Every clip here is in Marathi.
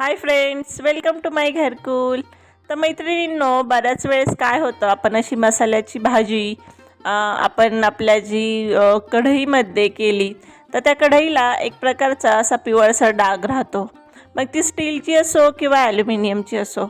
Hi friends welcome to my Gharkul तर मैत्रिणींनो बऱ्याच वेळेस काय होतं आपण अशी मसाल्याची भाजी आपण आपल्या जी कढईमध्ये केली तर त्या कढईला एक प्रकारचा असा पिवळसर डाग राहतो. मग ती स्टीलची असो किंवा ॲल्युमिनियमची असो.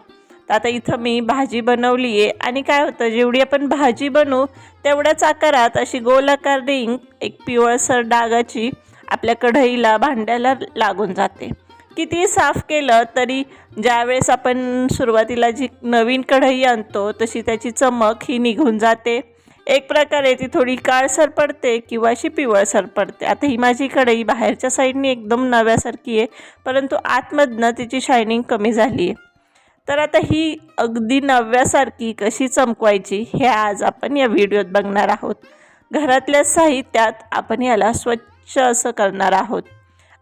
तर आता इथं मी भाजी बनवली आहे आणि काय होतं जेवढी आपण भाजी बनवू तेवढ्याच आकारात अशी गोलाकार रिंग एक पिवळसर डागाची आपल्या कढईला भांड्याला लागून जाते. किती साफ केलं तरी ज्यावेळेस आपण सुरुवातीला जी नवीन कढई आणतो तशी त्याची चमक ही निघून जाते. एक प्रकारे ती थोडी काळसर पडते किंवा अशी पिवळसर पडते आता ही माझी कढई बाहेरच्या साईडने एकदम नव्यासारखी आहे परंतु आतमधनं तिची शायनिंग कमी झाली आहे. तर आता ही अगदी नव्यासारखी कशी चमकवायची हे आज आपण या व्हिडिओत बघणार आहोत. घरातल्या साहित्यात आपण याला स्वच्छ असं करणार आहोत.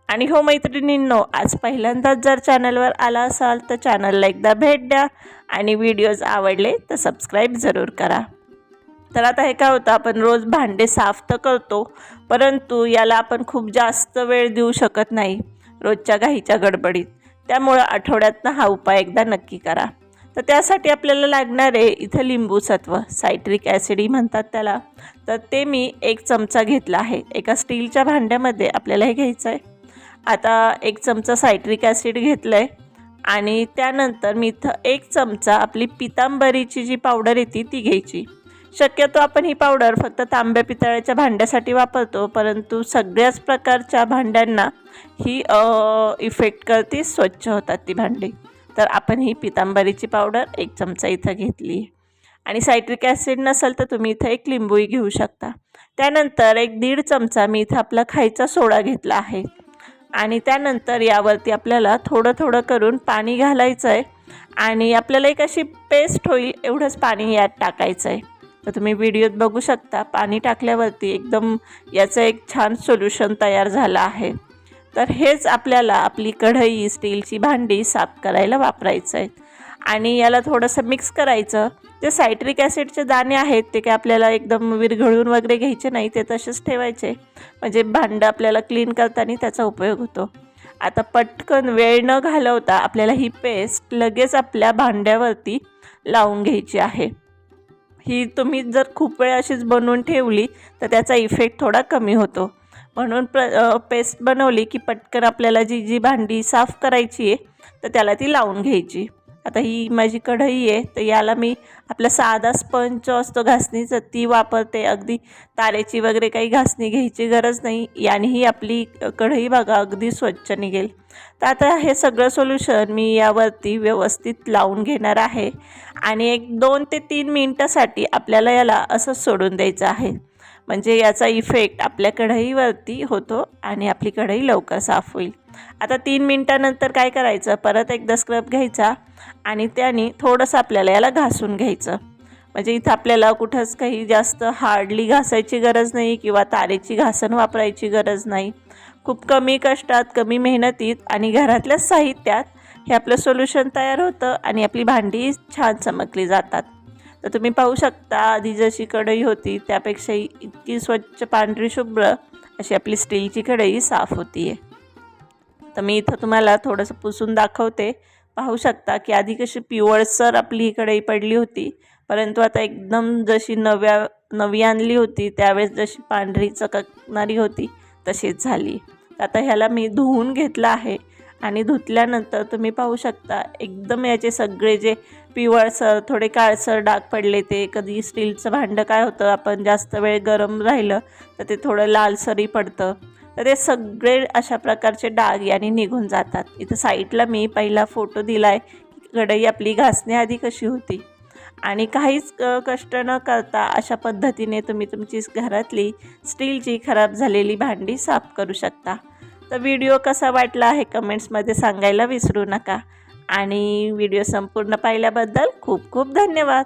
आणि हो मैत्रिणींनो आज पहिल्यांदाच जर चॅनलवर आला असाल तर चॅनलला एकदा भेट द्या आणि व्हिडिओज आवडले तर सबस्क्राईब जरूर करा. तर आता हे काय होतं आपण रोज भांडे साफ तर करतो परंतु याला आपण खूप जास्त वेळ देऊ शकत नाही रोजच्या घाईच्या गडबडीत. त्यामुळं आठवड्यातनं हा उपाय एकदा नक्की करा. तर त्यासाठी आपल्याला लागणार आहे इथं लिंबू सत्व सायट्रिक ॲसिडी म्हणतात त्याला. तर ते मी एक चमचा घेतला आहे. एका स्टीलच्या भांड्यामध्ये आपल्याला हे घ्यायचं आहे आता एक चमचा सायट्रिक ॲसिड घेतलं आहे आणि त्यानंतर मी इथं एक चमचा आपली पितांबरीची जी पावडर येते ती घ्यायची. शक्यतो आपण ही पावडर फक्त तांब्या पितळ्याच्या भांड्यासाठी वापरतो परंतु सगळ्याच प्रकारच्या भांड्यांना ही इफेक्ट करते स्वच्छ होतात ती भांडी. तर आपण ही पितांबरीची पावडर एक चमचा इथं घेतली. आणि सायट्रिक ॲसिड नसेल तर तुम्ही इथं एक लिंबूही घेऊ शकता. त्यानंतर एक दीड चमचा मी इथं आपला खायचा सोडा घेतला आहे. आणि त्यानंतर यावरती आपल्याला थोडं थोडं करून पाणी घालायचं आहे आणि आपल्याला एक अशी पेस्ट होईल एवढंच पाणी यात टाकायचं आहे तर तुम्ही व्हिडिओत बघू शकता पाणी टाकल्यावरती एकदम याचं एक छान सोल्युशन तयार झालं आहे. तर हेच आपल्याला आपली कढई स्टीलची भांडी साफ करायला वापरायचं आहे आणि याला थोडंसं मिक्स करायचं. जे सायट्रिक ॲसिडचे दाणे आहेत ते काय आपल्याला एकदम विरघळून वगैरे घ्यायचे नाही ते तसेच ठेवायचे. म्हणजे भांडं आपल्याला क्लीन करताना त्याचा उपयोग होतो. आता पटकन वेळ न घालवता आपल्याला ही पेस्ट लगेच आपल्या भांड्यावरती लावून घ्यायची आहे. ही तुम्ही जर खूप वेळ अशीच बनवून ठेवली तर त्याचा इफेक्ट थोडा कमी होतो. म्हणून प्र पेस्ट बनवली की पटकन आपल्याला जी जी भांडी साफ करायची आहे तर त्याला ती लावून घ्यायची. आता ही माझी कढई आहे तर याला मी आपला साधा स्पंज असतो घासणीचा ती वापरते. अगदी तारेची वगैरे काही घासणी घ्यायची गरज नाही. यानेही आपली कढई बघा अगदी स्वच्छ निघेल. तर आता हे सगळं सोल्युशन मी यावरती व्यवस्थित लावून घेणार आहे. आणि एक दोन ते तीन मिनटासाठी आपल्याला याला असं सोडून द्यायचं आहे. म्हणजे याचा इफेक्ट आपल्या कढईवरती होतो आणि आपली कढई लवकर साफ होईल. आता तीन मिनटानंतर काय करायचं? परत एकदा स्क्रब घ्यायचा आणि त्याने थोडंसं आपल्याला याला घासून घ्यायचं. म्हणजे इथं आपल्याला कुठंच काही जास्त हार्डली घासायची गरज नाही किंवा तारेची घासण वापरायची गरज नाही. खूप कमी कष्टात कमी मेहनतीत आणि घरातल्याच साहित्यात हे आपलं सोल्युशन तयार होतं आणि आपली भांडी छान चमकली जातात. तर तुम्ही पाहू शकता आधी जशी कढई होती त्यापेक्षाही इतकी स्वच्छ पांढरी शुभ्र अशी आपली स्टीलची कढई साफ होती आहे तर मी इथं तुम्हाला थोडंसं पुसून दाखवते. पाहू शकता की आधी कशी पिवळसर आपली ही कढई पडली होती परंतु आता एकदम जशी नव्या नवी आणली होती त्यावेळेस जशी पांढरी चककणारी होती तशीच झाली. आता ह्याला मी धुवून घेतलं आहे. आणि धुतल्यानंतर तुम्ही पाहू शकता एकदम याचे सगळे जे पिवळसर थोडे काळसर डाग पडले ते कधी स्टीलचं भांडं काय होतं आपण जास्त वेळ गरम राहिलं तर ते थोडं लालसरी पडतं. तर ते सगळे अशा प्रकारचे डाग याने निघून जातात. इथं साईडला मी पहिला फोटो दिला आहे कढई आपली घासण्याआधी कशी होती. आणि काहीच कष्ट न करता अशा पद्धतीने तुम्ही तुमची घरातली स्टीलची खराब झालेली भांडी साफ करू शकता. तर व्हिडिओ कसा वाटला हे कमेंट्समध्ये सांगायला विसरू नका. आणि व्हिडिओ संपूर्ण पाहिल्याबद्दल खूप खूप धन्यवाद.